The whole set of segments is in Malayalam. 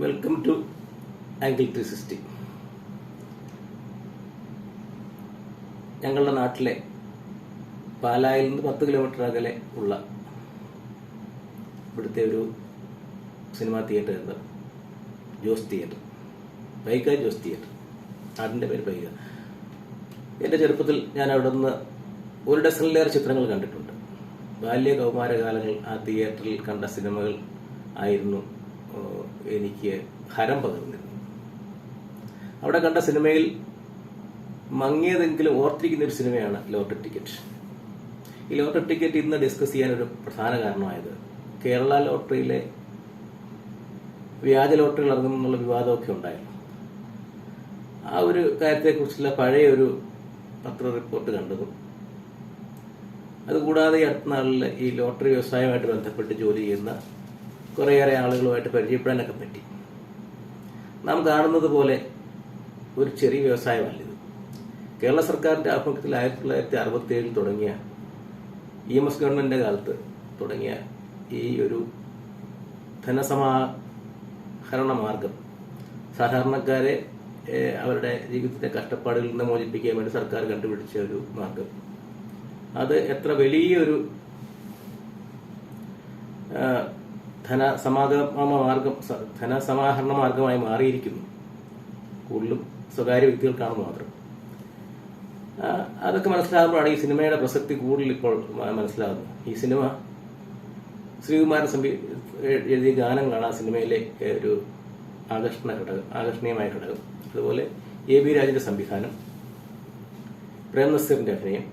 Welcome to angle three sixty ഞങ്ങളുടെ നാട്ടിലെ പാലായിൽ നിന്ന് പത്ത് കിലോമീറ്റർ അകലെ ഉള്ള ഇവിടുത്തെ ഒരു സിനിമാ തിയേറ്റർ ജോസ് തിയേറ്റർ വൈക ജോസ് തിയേറ്റർ നാടിന്റെ പേര് പൈക എന്റെ ചെറുപ്പത്തിൽ ഞാൻ അവിടെ നിന്ന് ഒരു ഡസനിലേറെ ചിത്രങ്ങൾ കണ്ടിട്ടുണ്ട്. ബാല്യ കൗമാരകാലങ്ങൾ ആ തിയേറ്ററിൽ കണ്ട സിനിമകൾ ആയിരുന്നു എനിക്ക് ഹരം പകർന്നിരുന്നു. അവിടെ കണ്ട സിനിമയിൽ മങ്ങിയതെങ്കിലും ഓർത്തിരിക്കുന്ന ഒരു സിനിമയാണ് ലോട്ടറി ടിക്കറ്റ്. ഈ ലോട്ടറി ടിക്കറ്റ് ഇന്ന് ഡിസ്കസ് ചെയ്യാൻ ഒരു പ്രധാന കാരണമായത് കേരള ലോട്ടറിയിലെ വ്യാജ ലോട്ടറികൾ ഇറങ്ങുന്നുള്ള വിവാദമൊക്കെ ഉണ്ടായിരുന്നു. ആ ഒരു കാര്യത്തെക്കുറിച്ചുള്ള പഴയ ഒരു പത്ര റിപ്പോർട്ട് കണ്ടതും അതുകൂടാതെ ഈ അടുത്ത നാളിൽ ഈ ലോട്ടറി വ്യവസായവുമായിട്ട് ബന്ധപ്പെട്ട് ജോലി ചെയ്യുന്ന കുറേയേറെ ആളുകളുമായിട്ട് പരിചയപ്പെടാനൊക്കെ പറ്റി. നാം കാണുന്നത് പോലെ ഒരു ചെറിയ വ്യവസായമല്ലിത് കേരള സർക്കാരിന്റെ ആഭിമുഖ്യത്തിൽ ആയിരത്തി തൊള്ളായിരത്തി അറുപത്തി ഏഴിൽ തുടങ്ങിയ ഇ എം എസ് ഗവൺമെന്റിന്റെ കാലത്ത് തുടങ്ങിയ ഈ ഒരു ധനസമാഹരണ മാർഗം സാധാരണക്കാരെ അവരുടെ ജീവിതത്തിലെ കഷ്ടപ്പാടുകളിൽ നിന്ന് മോചിപ്പിക്കാൻ വേണ്ടി സർക്കാർ കണ്ടുപിടിച്ച ഒരു മാർഗം. അത് എത്ര വലിയൊരു ധനസമാഗമ മാർഗം ധനസമാഹരണ മാർഗമായി മാറിയിരിക്കുന്നു. കൂടുതലും സ്വകാര്യ വ്യക്തികൾക്കാണ് മാത്രം. അതൊക്കെ മനസ്സിലാകുമ്പോഴാണ് ഈ സിനിമയുടെ പ്രസക്തി കൂടുതൽ ഇപ്പോൾ മനസ്സിലാകുന്നത്. ഈ സിനിമ ശ്രീകുമാരൻ സംവി എഴുതിയ ഗാനങ്ങളാണ് ആ സിനിമയിലെ ഒരു ആകർഷണ ഘടകം ആകർഷണീയമായ ഘടകം. അതുപോലെ എ ബി രാജിന്റെ സംവിധാനം പ്രേം നസീറിന്റെ അഭിനയം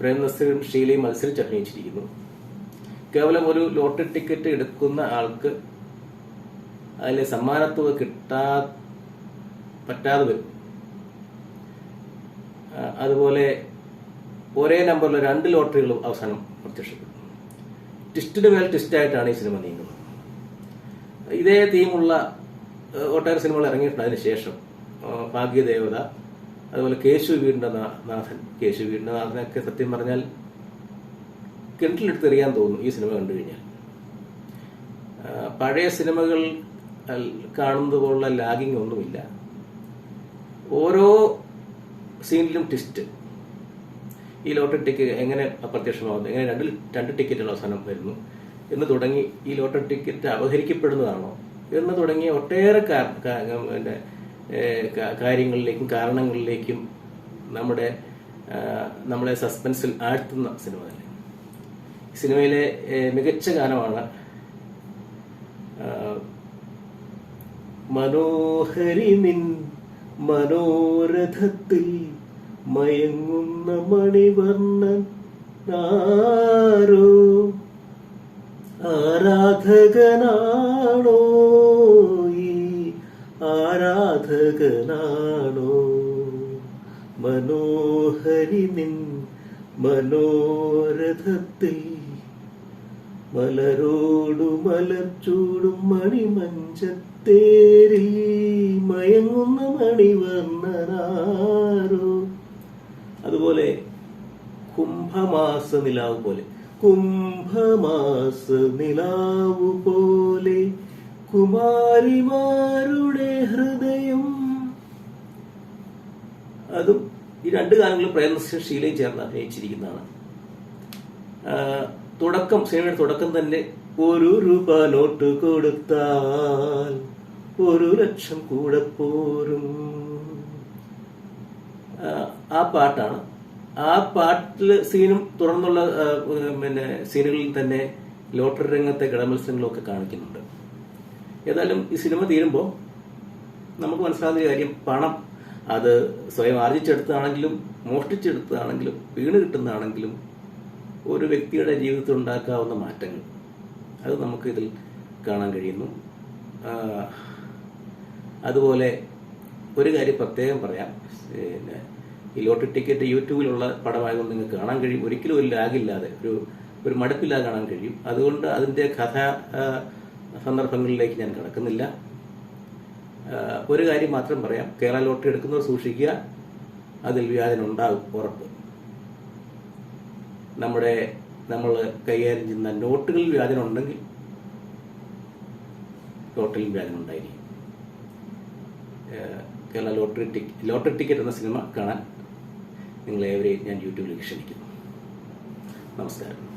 പ്രേം നസീറും ഷീലയും മത്സരിച്ച് അഭിനയിച്ചിരിക്കുന്നു. കേവലം ഒരു ലോട്ടറി ടിക്കറ്റ് എടുക്കുന്ന ആൾക്ക് അതിലെ സമ്മാനത്തുക കിട്ടാ പറ്റാതെ വരും. അതുപോലെ ഒരേ നമ്പറിൽ രണ്ട് ലോട്ടറികളും അവസാനം പ്രത്യക്ഷപ്പെടും. ട്വിസ്റ്റിന് മേൽ ട്വിസ്റ്റായിട്ടാണ് ഈ സിനിമ നീങ്ങുന്നത്. ഇതേ തീമുള്ള ഒട്ടേറെ സിനിമകൾ ഇറങ്ങിയിട്ടുണ്ട് അതിന് ശേഷം. ഭാഗ്യദേവത അതുപോലെ കേശു വീടിന്റെ നാഥൻ കേശു വീടിന്റെ നാഥനൊക്കെ സത്യം പറഞ്ഞാൽ കിണറ്റിലെടുത്ത് എറിയാൻ തോന്നും ഈ സിനിമ കണ്ടു കഴിഞ്ഞാൽ. പഴയ സിനിമകൾ കാണുന്നത് പോലുള്ള ലാഗിങ് ഒന്നുമില്ല. ഓരോ സീനിലും ട്വിസ്റ്റ് ഈ ലോട്ടറി ടിക്കറ്റ് എങ്ങനെ അപ്രത്യക്ഷമാകുന്നു? എങ്ങനെ രണ്ട് രണ്ട് ടിക്കറ്റുകൾ അവസാനം വരുന്നു? എന്ന് തുടങ്ങി ഈ ലോട്ടറി ടിക്കറ്റ് അപഹരിക്കപ്പെടുന്നതാണോ എന്ന് തുടങ്ങിയ ഒട്ടേറെ കാര്യങ്ങളിലേക്കും കാരണങ്ങളിലേക്കും നമ്മുടെ നമ്മളെ സസ്പെൻസിൽ ആഴ്ത്തുന്ന സിനിമ സിനിമയിലെ മികച്ച ഗാനമാണ് മനോഹരി നിൻ മനോരഥത്തിൽ മയങ്ങുന്ന മണിവർണൻ ആരോ? ആരാധകനാണോ ഈ ആരാധകനാണോ? മനോഹരി നിൻ മനോരഥത്തിൽ മലരോടു മലർച്ചൂടും മണിമഞ്ചത്തേരിൽ മയങ്ങുന്ന മണിവർണനാരോ? അതുപോലെ കുംഭമാസ നിലാവ് പോലെ കുംഭമാസ നിലാവ് പോലെ കുമാരിമാരുടെ ഹൃദയം. അതും ഈ രണ്ട് ഗാനങ്ങളും പ്രേംനസീലയും ചേർന്ന് അഭിനയിച്ചിരിക്കുന്നതാണ്. തുടക്കം സിനിമയുടെ തുടക്കം തന്നെ ഒരു രൂപ നോട്ട് കൊടുത്താൽ ഒരു ലക്ഷം കൂടെ പോരും. ആ, പാട്ടാണ്. ആ പാട്ടിൽ സീനും തുടർന്നുള്ള പിന്നെ സീനുകളിൽ തന്നെ ലോട്ടറി രംഗത്തെ കിടമത്സരങ്ങളും ഒക്കെ കാണിക്കുന്നുണ്ട്. ഏതായാലും ഈ സിനിമ തീരുമ്പോൾ നമുക്ക് മനസ്സിലാകുന്ന കാര്യം പണം അത് സ്വയം ആർജിച്ചെടുത്താണെങ്കിലും മോഷ്ടിച്ചെടുത്തതാണെങ്കിലും വീണ് കിട്ടുന്നതാണെങ്കിലും ഒരു വ്യക്തിയുടെ ജീവിതത്തിൽ ഉണ്ടാക്കാവുന്ന മാറ്റങ്ങൾ. അത് നമുക്ക് ഇതിൽ കാണാൻ കഴിയുന്നു. അതുപോലെ ഒരു കാര്യം പ്രത്യേകം പറയാം. പിന്നെ ഈ ലോട്ടറി ടിക്കറ്റ് യൂട്യൂബിലുള്ള പടമായതുകൊണ്ട് നിങ്ങൾക്ക് കാണാൻ കഴിയും. ഒരിക്കലും ഒരു ലാഗില്ലാതെ ഒരു ഒരു മടുപ്പില്ലാതെ കാണാൻ കഴിയും. അതുകൊണ്ട് അതിന്റെ കഥ സന്ദർഭങ്ങളിലേക്ക് ഞാൻ കിടക്കുന്നില്ല. ഒരു കാര്യം മാത്രം പറയാം. കേരള ലോട്ടറി എടുക്കുന്നവർ സൂക്ഷിക്കുക. അതിൽ വ്യാജനം ഉണ്ടാകും ഉറപ്പ്. നമ്മുടെ നമ്മൾ കൈകാര്യം ചെയ്യുന്ന നോട്ടുകളിൽ വ്യാജനം ഉണ്ടെങ്കിൽ ലോട്ടറിയും വ്യാജനം ഉണ്ടായിരിക്കും. Kerala lottery ticket lottery ticket എന്ന സിനിമ കാണാൻ നിങ്ങളേവരെയും ഞാൻ യൂട്യൂബിലേക്ക് ക്ഷണിക്കുന്നു. നമസ്കാരം.